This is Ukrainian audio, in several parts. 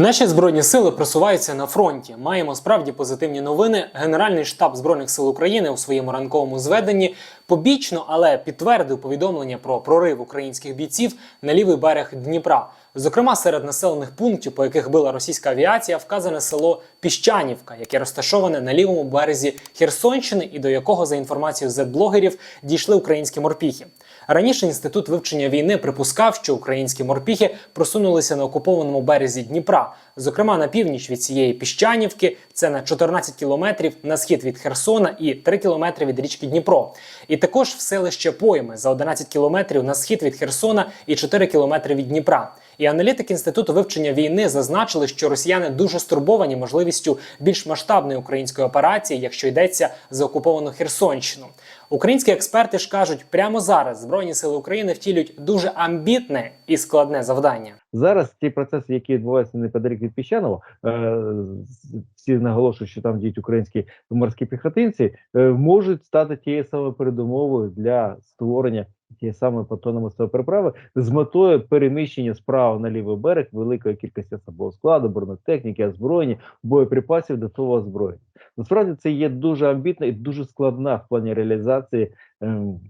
Наші збройні сили просуваються на фронті. Маємо справді позитивні новини. Генеральний штаб збройних сил України у своєму ранковому зведенні побічно, але підтвердив повідомлення про прорив українських бійців на лівий берег Дніпра. Зокрема, серед населених пунктів, по яких била російська авіація, вказане село Піщанівка, яке розташоване на лівому березі Херсонщини, і до якого, за інформацією Z-блогерів, дійшли українські морпіхи. Раніше інститут вивчення війни припускав, що українські морпіхи просунулися на окупованому березі Дніпра, зокрема на північ від цієї піщанівки, це на 14 кілометрів на схід від Херсона і 3 кілометри від річки Дніпро. І також в селище Пойми за 11 кілометрів на схід від Херсона і 4 кілометри від Дніпра. І аналітики інституту вивчення війни зазначили, що росіяни дуже стурбовані можливістю більш масштабної української операції, якщо йдеться за окуповану Херсонщину. Українські експерти ж кажуть, прямо зараз збройні сили України втілюють дуже амбітне і складне завдання. Зараз ті процеси, які відбуваються неподалік від Піщанова, е, всі наголошують, що там діють українські морські піхотинці, е, можуть стати тією самою передумовою для створення тієї самої понтономостої переправи з метою переміщення справа на лівий берег великої кількості особового складу, бронетехніки, озброєння, боєприпасів до того озброєння. Насправді це є дуже амбітна і дуже складна в плані реалізації. Ем,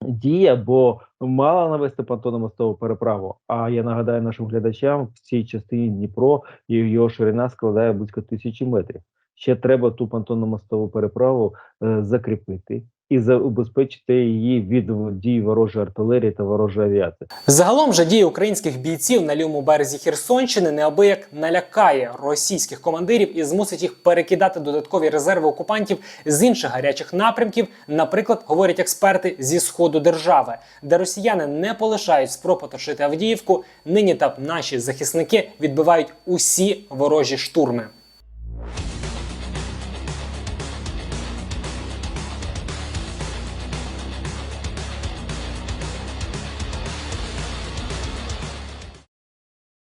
Дія, бо мала навести понтономостову переправу. А я нагадаю нашим глядачам, в цій частині Дніпро його ширина складає близько тисячі метрів. Ще треба ту понтономостову переправу е, закріпити і забезпечити її від дій ворожої артилерії та ворожої авіації. Загалом же дії українських бійців на лівому березі Херсонщини неабияк налякає російських командирів і змусить їх перекидати додаткові резерви окупантів з інших гарячих напрямків, наприклад, говорять експерти зі сходу держави, де росіяни не полишають спроб оточити Авдіївку. Нині там наші захисники відбивають усі ворожі штурми.